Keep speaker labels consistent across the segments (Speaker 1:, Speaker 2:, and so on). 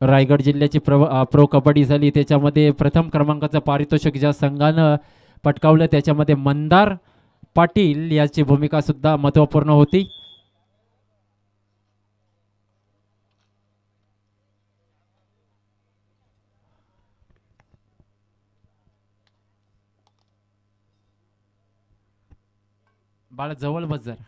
Speaker 1: रायगड जिल्ह्याची प्र प्रो कबड्डी झाली. त्याच्यामध्ये प्रथम क्रमांकाचं पारितोषिक ज्या संघानं पटकावलं त्याच्यामध्ये मंदार पाटील याची भूमिका सुद्धा महत्त्वपूर्ण होती. बाळा जवळ बस जरा.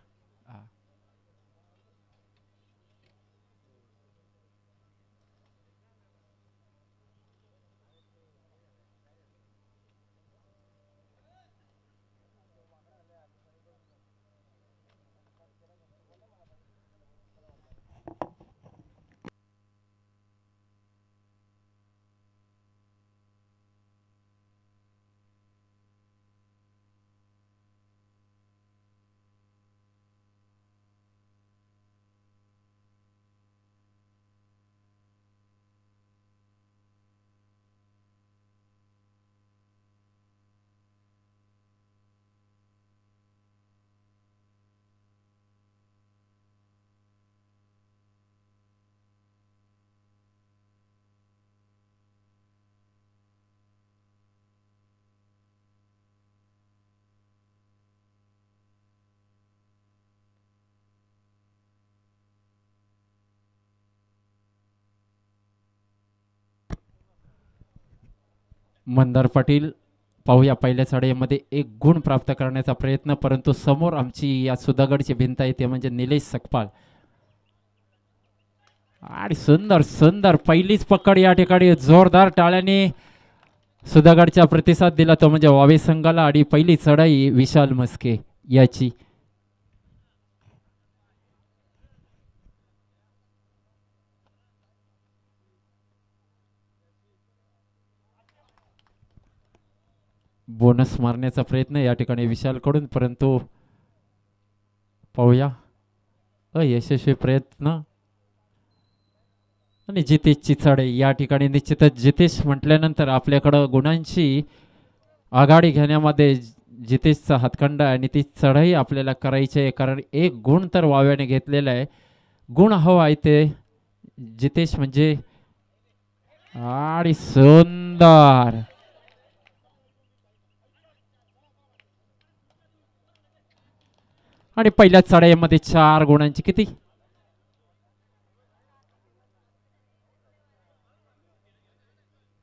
Speaker 1: मंदार पाटील पाहूया पहिल्या साडीमध्ये एक गुण प्राप्त करण्याचा प्रयत्न परंतु समोर आमची या सुधागडची भिंत आहे ते म्हणजे निलेश सकपाल आणि सुंदर सुंदर पहिलीच पकड या ठिकाणी जोरदार टाळ्याने सुधागडचा प्रतिसाद दिला तो म्हणजे वावे संघाला आणि पहिली चढाई विशाल मस्के याची. बोनस मारण्याचा प्रयत्न या ठिकाणी विशालकडून परंतु पाहूया. अयशस्वी प्रयत्न. आणि जितेशची चिचाडे या ठिकाणी निश्चितच जितेश म्हटल्यानंतर आपल्याकडं गुणांची आघाडी घेण्यामध्ये जितेशचा हातखंड आहे आणि ती चढाई आपल्याला करायची आहे कारण एक गुण तर वाव्याने घेतलेला आहे. गुण हवा आहे ते जितेश म्हणजे आणि सुंदर. आणि पहिल्या चढाईमध्ये चार गुणांची किती?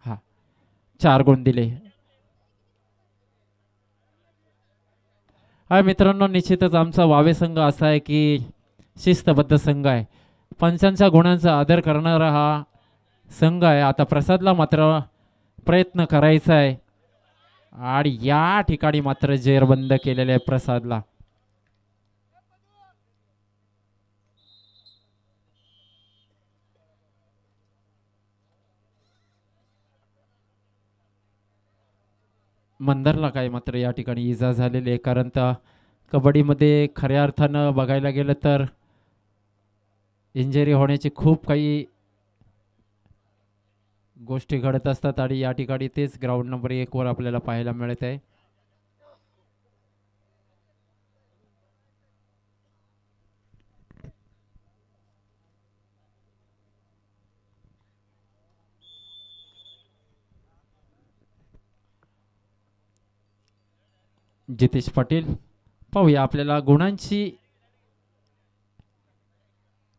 Speaker 1: हा चार गुण दिले. हा मित्रांनो निश्चितच आमचा वावे संघ असा आहे की शिस्तबद्ध संघ आहे. पंचांच्या गुणांचा आदर करणारा हा संघ आहे. आता प्रसादला मात्र प्रयत्न करायचा आहे. आणि या ठिकाणी मात्र जेरबंद केलेले आहे प्रसादला. मंदरला काय मात्र या ठिकाणी इजा झालेली आहे. कारण तर कबड्डीमध्ये खऱ्या अर्थानं बघायला गेलं तर इंजरी होण्याची खूप काही गोष्टी घडत असतात आणि या ठिकाणी तेच ग्राउंड नंबर एकवर आपल्याला पाहायला मिळत आहे. जितेश पाटील. पाहूया आपल्याला गुणांची.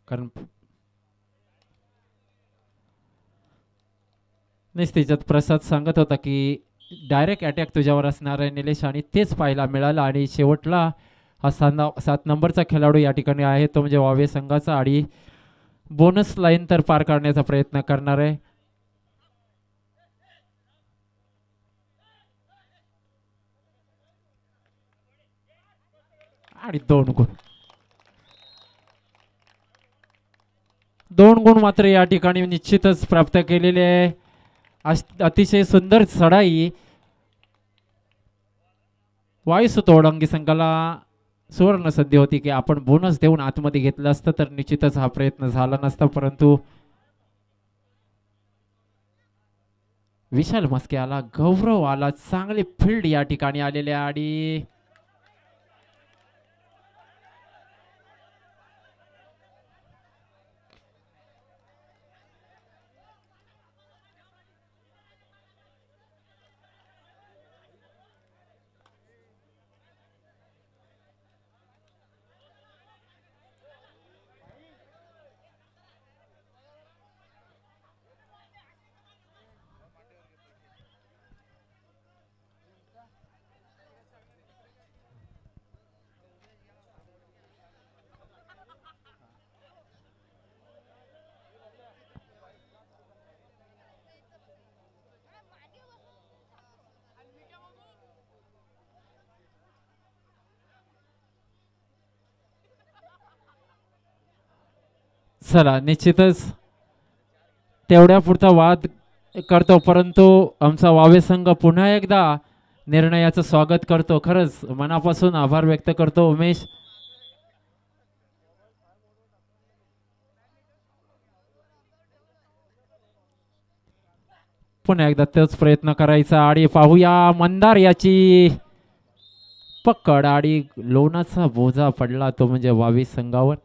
Speaker 1: कारण निश्चितच प्रसाद सांगत होता की डायरेक्ट अटॅक तुझ्यावर असणार आहे निलेश आणि तेच पाहायला मिळालं आणि शेवटला हा सात सात नंबरचा खेळाडू या ठिकाणी आहे तो म्हणजे वावे संघाचा आणि बोनस लाईन तर पार करण्याचा प्रयत्न करणार आहे. आणि दोन गुण. दोन गुण मात्र या ठिकाणी निश्चितच प्राप्त केलेले आहे. अतिशय सुंदर चढाई वायू तोडंगी संघाला सुवर्ण संधी होती की आपण बोनस देऊन आतमध्ये घेतलं असतं तर निश्चितच हा प्रयत्न झाला नसता परंतु विशाल मस्के आला गौरव आला चांगले फील्ड या ठिकाणी आलेले आणि चला निश्चितच तेवढ्यापुरता वाद करतो परंतु आमचा वावे संघ पुन्हा एकदा निर्णयाचं स्वागत करतो. खरंच मनापासून आभार व्यक्त करतो उमेश. पुन्हा एकदा तोच प्रयत्न करायचा आणि पाहूया मंदार याची पकड आणि लोणाचा बोजा पडला तो म्हणजे वावी संघावर.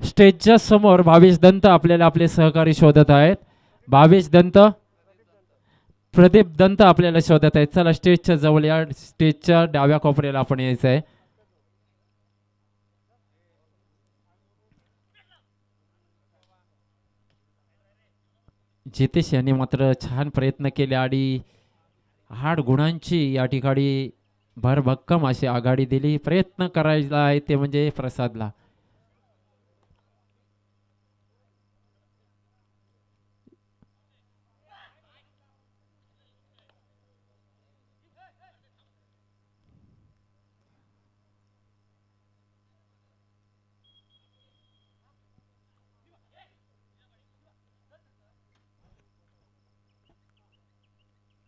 Speaker 1: स्टेजच्या समोर भावेश दंत आपल्याला आपले सहकारी शोधत आहेत. भावेश दंत प्रदीप दंत आपल्याला शोधत आहेत. चला स्टेजच्या जवळ या स्टेजच्या डाव्या कोपऱ्याला आपण यायचं आहे. जितेश यांनी मात्र छान प्रयत्न केले आणि आठ गुणांची या ठिकाणी भरभक्कम अशी आघाडी दिली. प्रयत्न करायला आहे ते म्हणजे प्रसादला.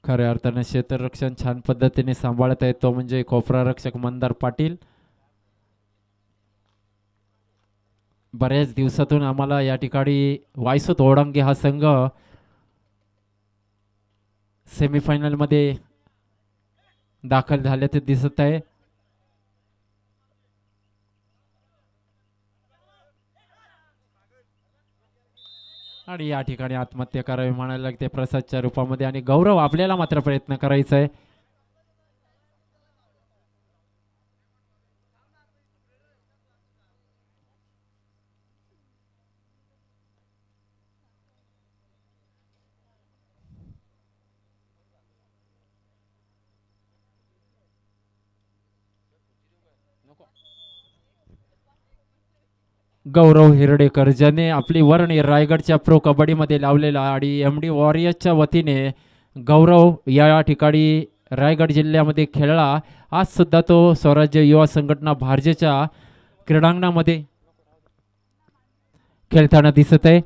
Speaker 1: खऱ्या अर्थाने क्षेत्ररक्षण छान पद्धतीने सांभाळत आहे. तो म्हणजे कोपरा रक्षक मंदार पाटील. बऱ्याच दिवसातून आम्हाला या ठिकाणी वायसुत ओढंगे हा संघ सेमीफायनलमध्ये दाखल झाल्याचे दिसत आहे. आणि या ठिकाणी आत्महत्या करावी म्हणायला लागते प्रसादच्या रूपामध्ये. आणि गौरव आपल्याला मात्र प्रयत्न करायचा आहे गौरव हिरडेकर ज्याने आपली वर्णी रायगडच्या प्रो कबड्डीमध्ये लावलेला आणि एम डी वॉरियर्सच्या वतीने गौरव या ठिकाणी रायगड जिल्ह्यामध्ये खेळला. आज सुद्धा तो स्वराज्य युवा संघटना भारजेच्या क्रीडांगणामध्ये खेळताना दिसत आहे.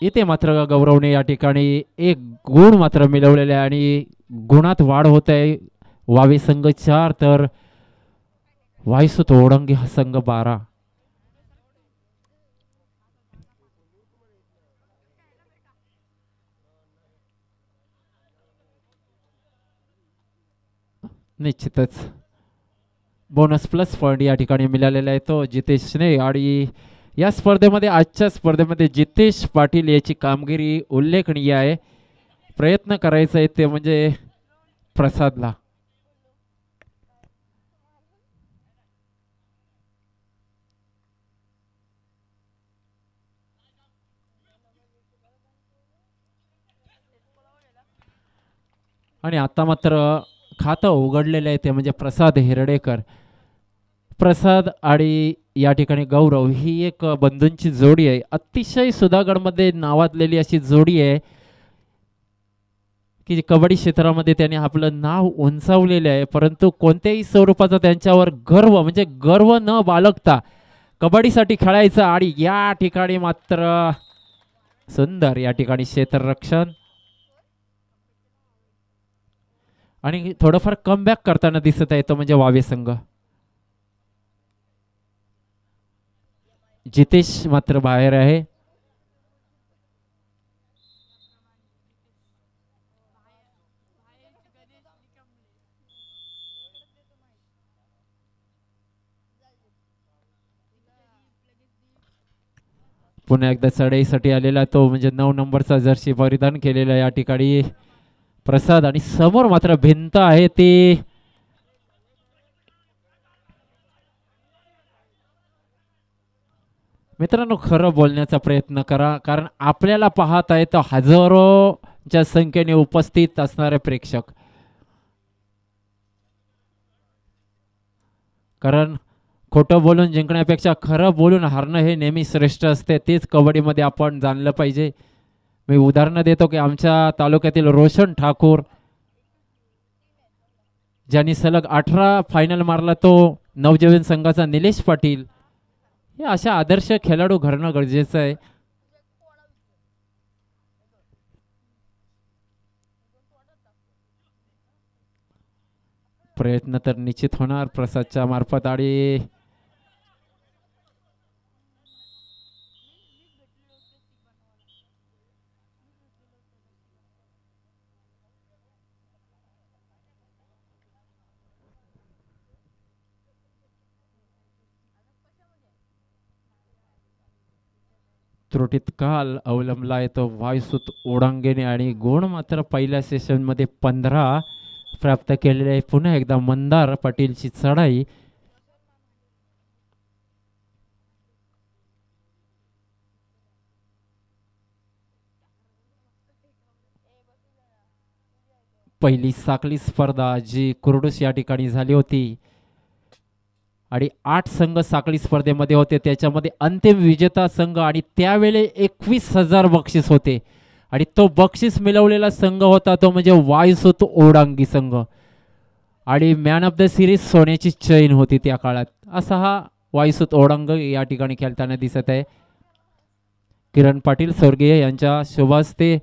Speaker 1: इथे मात्र गौरवने या ठिकाणी एक गुण मात्र मिळवलेले आहे आणि गुणात वाढ होत आहे वावे संघ चार तर वायसुत ओढंगी हा संघ बारा. निश्चितच. बोनस प्लस पॉईंट या ठिकाणी मिळालेला आहे तो जितेशने आणि या स्पर्धेमध्ये आजच्या स्पर्धेमध्ये जितेश पाटील याची कामगिरी उल्लेखनीय आहे. प्रयत्न करायचा आहे ते म्हणजे प्रसादला. आणि आता मात्र खातं उघडलेलं आहे ते म्हणजे प्रसाद हिरडेकर. प्रसाद आणि या ठिकाणी गौरव ही एक बंधूंची जोडी आहे. अतिशय सुधागडमध्ये नावाजलेली अशी जोडी आहे. की कबड्डी क्षेत्रामध्ये त्यांनी आपलं नाव उंचावलेलं आहे. परंतु कोणत्याही स्वरूपाचा त्यांच्यावर गर्व म्हणजे गर्व न बाळगता कबड्डीसाठी खेळायचं आणि या ठिकाणी मात्र सुंदर या ठिकाणी क्षेत्ररक्षण. आणि थोडंफार कमबॅक करताना दिसत आहे तो म्हणजे वावे संघ. जितेश मात्र बाहेर आहे. पुन्हा एकदा चढाईसाठी आलेला तो म्हणजे नऊ नंबरचा जर्सी परिधान केलेला या ठिकाणी. प्रसाद आणि समोर मात्र भिंत आहे ती. मित्रांनो खरं बोलण्याचा प्रयत्न करा कारण आपल्याला पाहत आहे तर हजारोच्या संख्येने उपस्थित असणारे प्रेक्षक. कारण खोटं बोलून जिंकण्यापेक्षा खरं बोलून हारणं हे नेहमी श्रेष्ठ असते. तेच कबड्डीमध्ये आपण जाणलं पाहिजे. मी उदाहरणं देतो की आमच्या तालुक्यातील रोशन ठाकूर ज्यांनी सलग अठरा फायनल मारला तो नवजीवन संघाचा निलेश पाटील. हे अशा आदर्श खेळाडू घडणं गरजेचं आहे. प्रयत्न तर निश्चित होणार प्रसादच्या मार्फत आणि त्रुटीत काल अवलंबला आहे. तो वायसूत ओडांगेने आणि गुण मात्र पहिल्या सेशनमध्ये पंधरा प्राप्त केलेले आहे. पुन्हा एकदा मंदार पाटीलची चढाई. पहिली साखळी स्पर्धा जी कुरडूस या ठिकाणी झाली होती. आणि आठ संघ साखळी स्पर्धेमध्ये होते. त्याच्यामध्ये अंतिम विजेता संघ आणि त्यावेळी एकवीस हजार बक्षीस होते. आणि तो बक्षीस मिळवलेला संघ होता तो म्हणजे वायुसूत ओडांगी संघ. आणि मॅन ऑफ द सिरीज सोन्याची चैन होती त्या काळात. असा हा वायुसूत ओडांग या ठिकाणी खेळताना दिसत आहे. किरण पाटील स्वर्गीय यांच्या शुभास्ते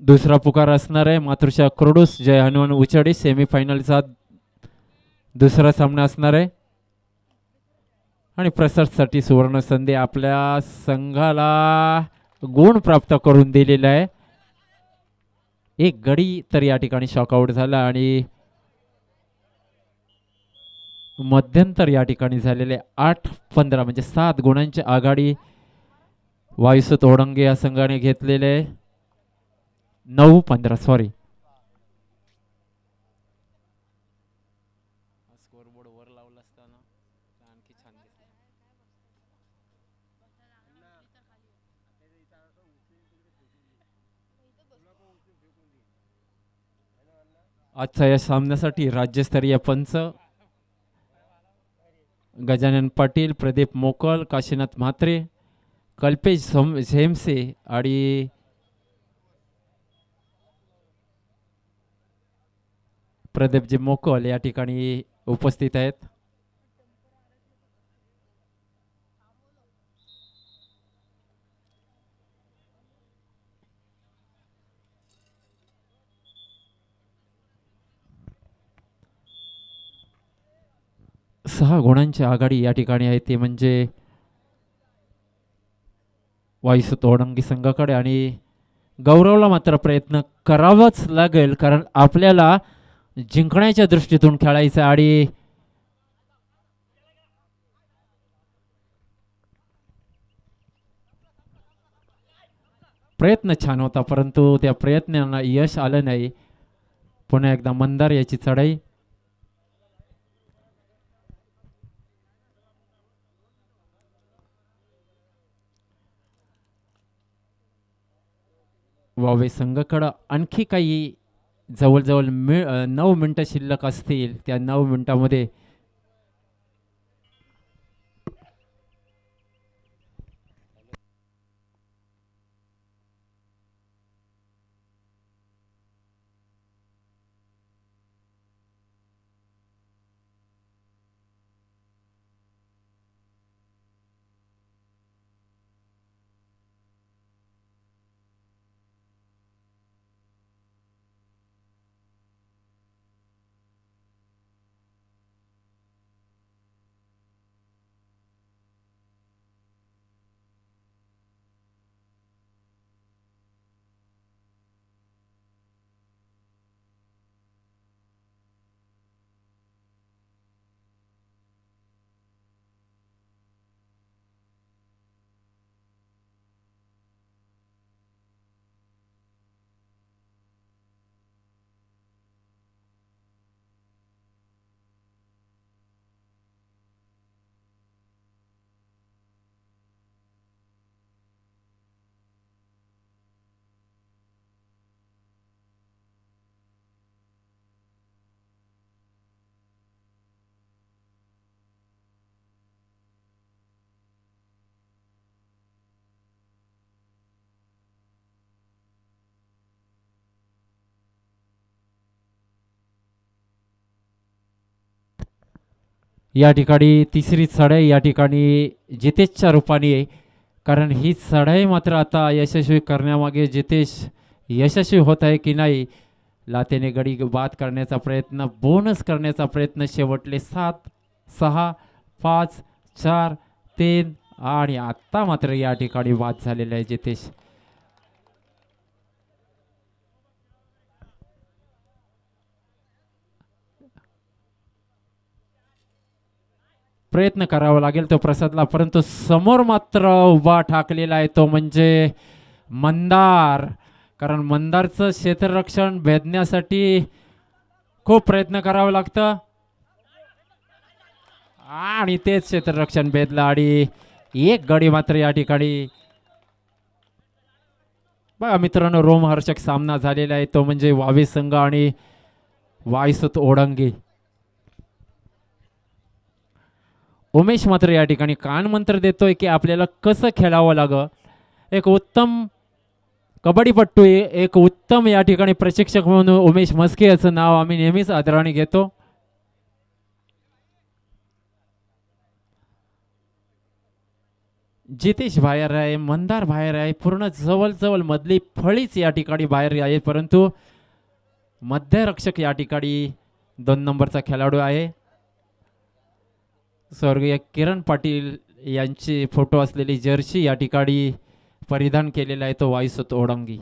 Speaker 1: दुसरा पुकार असणार आहे. मातृशा क्रोडूस जय हनुमान उचाडी सेमीफायनलचा दुसरा सामना असणार आहे. आणि प्रसादसाठी सुवर्ण संधी आपल्या संघाला गुण प्राप्त करून दिलेला आहे. एक गडी तर या ठिकाणी शॉकआउट झाला आणि मध्यंतर या ठिकाणी झालेले आठ पंधरा म्हणजे सात गुणांची आघाडी वायुसत ओडंगे या संघाने घेतलेले आहे. नऊ पंधरा सॉरी आजच्या या सामन्यासाठी राज्यस्तरीय पंच गजानन पाटील प्रदीप मोकल काशीनाथ म्हात्रे कल्पेश झोम झेमसे आणि प्रदीपजी मोकल या ठिकाणी उपस्थित आहेत. सहा गुणांची आघाडी या ठिकाणी आहे. ते म्हणजे वाईस तोडंगी संघाकडे आणि गौरवला मात्र प्रयत्न करावाच लागेल कारण आपल्याला जिंकण्याच्या दृष्टीतून खेळायचं आणि प्रयत्न छान होता परंतु त्या प्रयत्नांना यश आलं नाही. पुन्हा एकदा मंदार याची चढाई. वावे संघाकडं आणखी काही जवळजवळ मि नऊ मिनटं शिल्लक असतील त्या नऊ मिनटामध्ये या ठिकाणी तिसरी चढाई या ठिकाणी जितेशच्या रूपाने आहे. कारण ही चढाई मात्र आता यशस्वी करण्यामागे जितेश यशस्वी होत आहे की नाही लातेने गडी बाद करण्याचा प्रयत्न बोनस करण्याचा प्रयत्न शेवटले सात सहा पाच चार तीन आणि आत्ता मात्र या ठिकाणी बाद झालेला आहे जितेश. प्रयत्न करावा लागेल तो प्रसादला परंतु समोर मात्र उभा ठाकलेला आहे तो म्हणजे मंदार. कारण मंदारचं क्षेत्ररक्षण भेदण्यासाठी खूप प्रयत्न करावं लागतं. आणि तेच क्षेत्ररक्षण भेदलं आणि एक गडी मात्र या ठिकाणी. बघा मित्रांनो रोमहर्षक सामना झालेला आहे तो म्हणजे वावी संघ आणि वायसुत ओढंगी उमेश मात्र या ठिकाणी कान मंत्र देतोय की आपल्याला कसं खेळावं लागं? एक उत्तम कबड्डीपट्टू एक उत्तम या ठिकाणी प्रशिक्षक म्हणून उमेश मस्के याचं नाव आम्ही नेहमीच आदराने घेतो. जितेश बाहेर आहे मंदार बाहेर आहे पूर्ण जवळजवळ मधली फळीच या ठिकाणी बाहेर आहे परंतु मध्यरक्षक या ठिकाणी दोन नंबरचा खेळाडू आहे. स्वर्गीय किरण पाटील यांची फोटो असलेली जर्सी या ठिकाणी परिधान केलेला आहे तो वायुसुत ओडंगी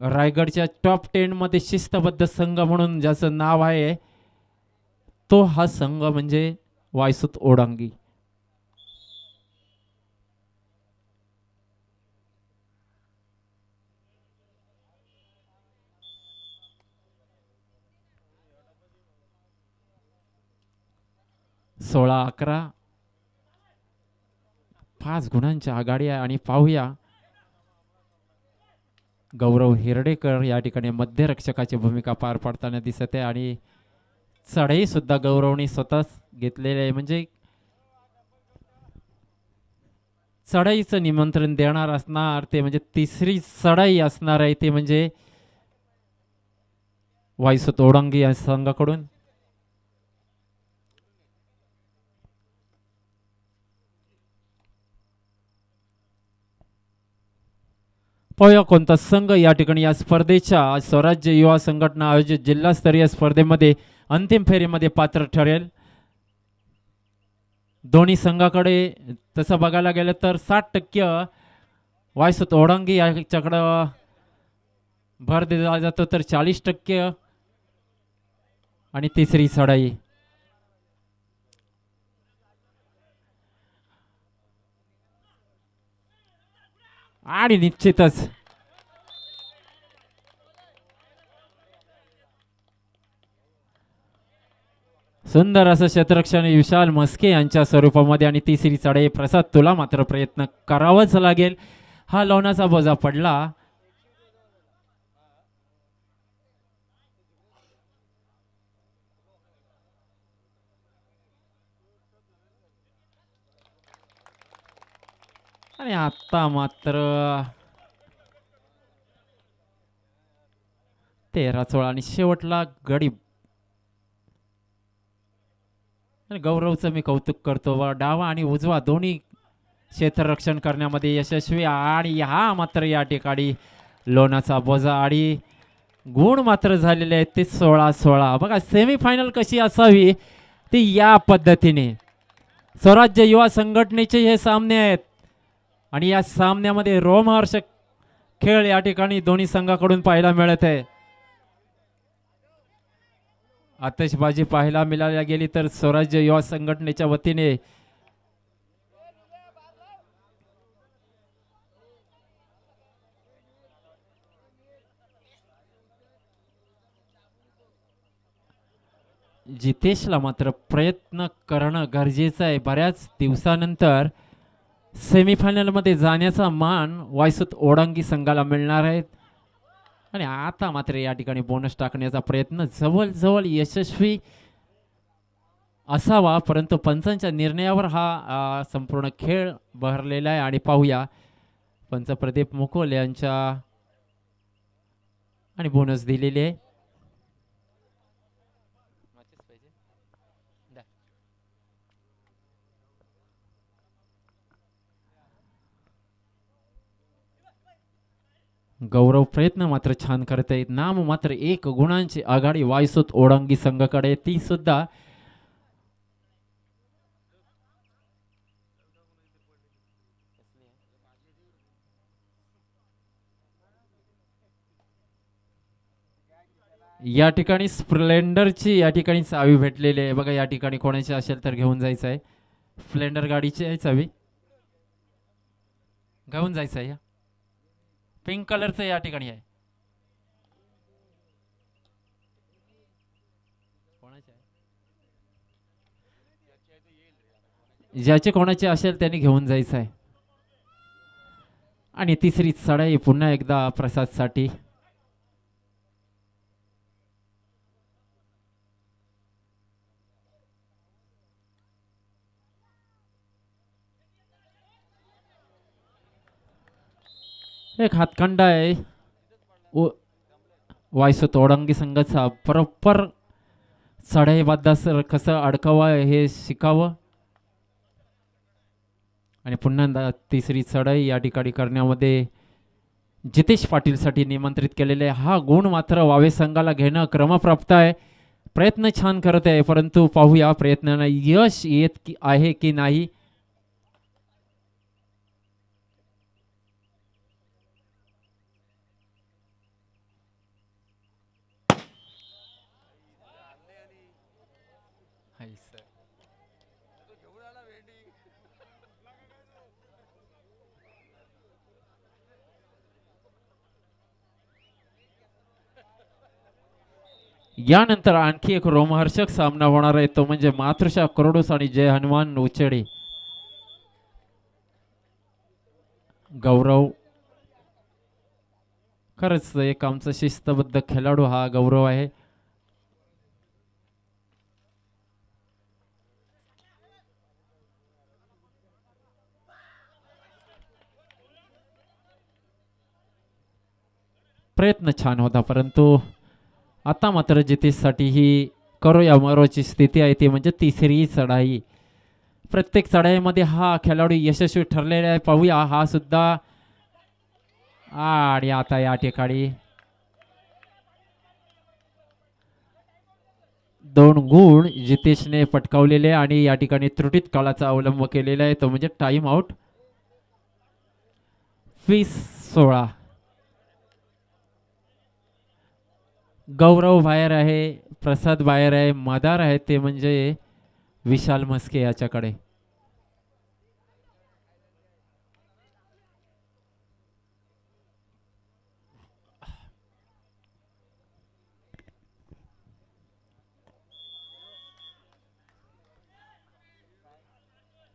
Speaker 1: रायगडच्या टॉप टेनमध्ये शिस्तबद्ध संघ म्हणून ज्याचं नाव आहे तो हा संघ म्हणजे वायसुत ओडंगी सोळा अकरा. पाच गुणांच्या आघाडी आहे आणि पाहूया. गौरव हिरडेकर या ठिकाणी मध्यरक्षकाची भूमिका पार पाडताना दिसत आहे आणि चढाई सुद्धा गौरवने स्वतःच घेतलेले आहे. म्हणजे चढाईचं निमंत्रण देणार असणार ते म्हणजे तिसरी चढाई असणार आहे ते म्हणजे वायसुत तोडंगी या संघाकडून. पाहूया कोणता संघ या ठिकाणी या स्पर्धेच्या स्वराज्य युवा संघटना आयोजित जिल्हास्तरीय स्पर्धेमध्ये अंतिम फेरीमध्ये पात्र ठरेल. दोन्ही संघाकडे तसं बघायला गेलं तर साठ टक्के वायसत ओडंगी याच्याकडं भर दिला जातो तर चाळीस टक्के. आणि तिसरी सडाई. आणि निश्चितच. सुंदर असं क्षेत्रक्षण विशाल मस्के यांच्या स्वरूपामध्ये आणि तिसरी चढाई प्रसाद तुला मात्र प्रयत्न करावाच लागेल. हा लोणाचा बोजा पडला. आणि आता मात्र तेरा सोळा आणि शेवटला गडीब गौरवचं मी कौतुक करतो व डावा आणि उजवा दोन्ही क्षेत्ररक्षण करण्यामध्ये यशस्वी आणि हा मात्र या ठिकाणी लोणाचा बोजा आणि गुण मात्र झालेले आहेत ते सोळा सोळा. बघा सेमीफायनल कशी असावी ती या पद्धतीने. स्वराज्य युवा संघटनेचे हे सामने आहेत. आणि या सामन्यामध्ये रोमहर्षक खेळ या ठिकाणी दोन्ही संघाकडून पाहायला मिळत आहे. आतषबाजी पाहायला मिळायला गेली तर स्वराज्य युवा संघटनेच्या वतीने जितेशला मात्र प्रयत्न करणं गरजेचं आहे. बऱ्याच दिवसानंतर सेमीफायनलमध्ये जाण्याचा मान वायसुत ओडांगी संघाला मिळणार आहे. आणि आता मात्र या ठिकाणी बोनस टाकण्याचा प्रयत्न जवळजवळ यशस्वी असावा परंतु पंचांच्या निर्णयावर हा संपूर्ण खेळ बहरलेला आहे. आणि पाहूया पंच प्रदीप मुकोल यांच्या आणि बोनस दिलेले आहे. गौरव प्रयत्न मात्र छान करत आहेत. नाम मात्र एक गुणांची आघाडी वायसोत ओढंगी संघाकडे ती सुद्धा या ठिकाणी स्प्लेंडरची या ठिकाणी चावी भेटलेली आहे. बघा या ठिकाणी कोणाची असेल तर घेऊन जायचं आहे. स्प्लेंडर गाडीची आहे चावी. घेऊन जायचं आहे या. पिंक कलरचं या ठिकाणी आहे. ज्याचे कोणाचे असेल त्यांनी घेऊन जायचं आहे. आणि तिसरी चढाई पुन्हा एकदा प्रसादसाठी. एक हातखंडा आहे. व वायसो तोडंगी संघाचा प्रॉपर चढाई सर कसं अडकावं हे शिकावं. आणि पुन्हा तिसरी चढाई या ठिकाणी करण्यामध्ये जितेश पाटीलसाठी निमंत्रित केलेले हा गुण मात्र वावे संघाला घेणं क्रमप्राप्त आहे. प्रयत्न छान करत आहे परंतु पाहूया प्रयत्नांना यश येत की आहे की नाही. यानंतर आणखी एक रोमहर्षक सामना होणार आहे तो म्हणजे मातृशा करोडूस आणि जय हनुमान उचेडे. गौरव. खरंच एक आमचा शिस्तबद्ध खेळाडू हा गौरव आहे. प्रयत्न छान होता परंतु आता मात्र जितेशसाठी ही करो या मरोची स्थिती आहे ती म्हणजे तिसरी चढाई. प्रत्येक चढाईमध्ये हा खेळाडू यशस्वी ठरलेला आहे. पाहूया. हा सुद्धा आणि आता या ठिकाणी दोन गुण जितेशने पटकावलेले आणि या ठिकाणी त्रुटीत काळाचा अवलंब केलेला आहे. तो म्हणजे टाइम आउट वीस सोळा. गौरव बाहेर आहे प्रसाद बाहेर आहे मदार आहे ते म्हणजे विशाल मस्के याच्याकडे.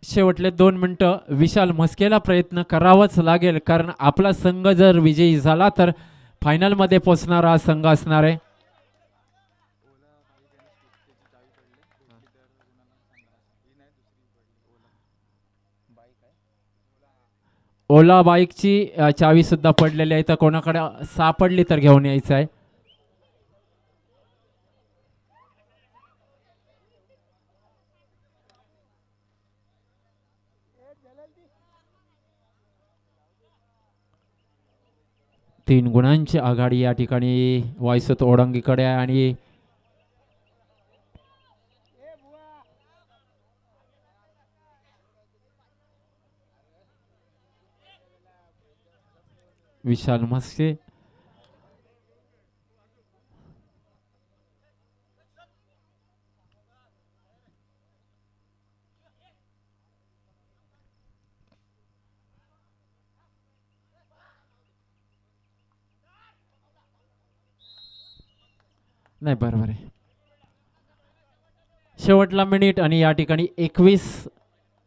Speaker 1: शेवटले दोन मिनटं विशाल मस्केला प्रयत्न करावाच लागेल कारण आपला संघ जर विजयी झाला तर फायनलमध्ये पोचणारा हा संघ असणार आहे. ओला बाईकची चावी सुद्धा पडलेली आहे. तर कोणाकडे सापडली तर घेऊन यायचं आहे. तीन गुणांची आघाडी या ठिकाणी वायसत ओडंगीकडे आहे आणि विशाल मस्के नाही बरोबर आहे. शेवटला मिनिट आणि या ठिकाणी एकवीस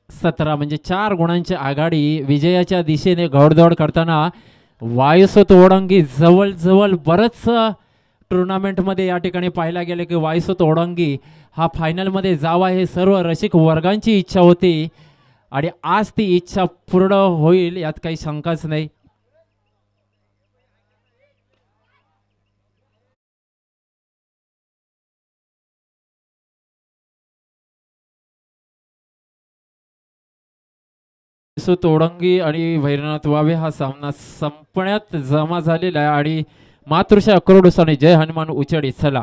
Speaker 1: सतरा म्हणजे चार गुणांची आघाडी विजयाच्या दिशेने घोडदौड करताना वायुसोत ओडंगी जवळजवळ बरंच टुर्नामेंटमध्ये या ठिकाणी पाहायला गेले की वायुसोत ओडंगी हा फायनलमध्ये जावा हे सर्व रसिक वर्गांची इच्छा होती. आणि आज ती इच्छा पूर्ण होईल यात काही शंकाच नाही. सो तोडंगी आणि भैरनाथ वावे हा सामना संपण्यात जमा झालेला आहे आणि मातृशा अक्रोडसाने जय हनुमान उचडी चला.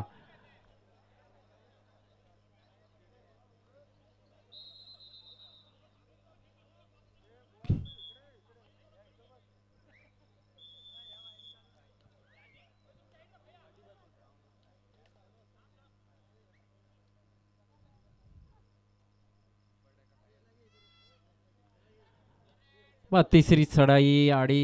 Speaker 1: बा तिसरी चढाई आणि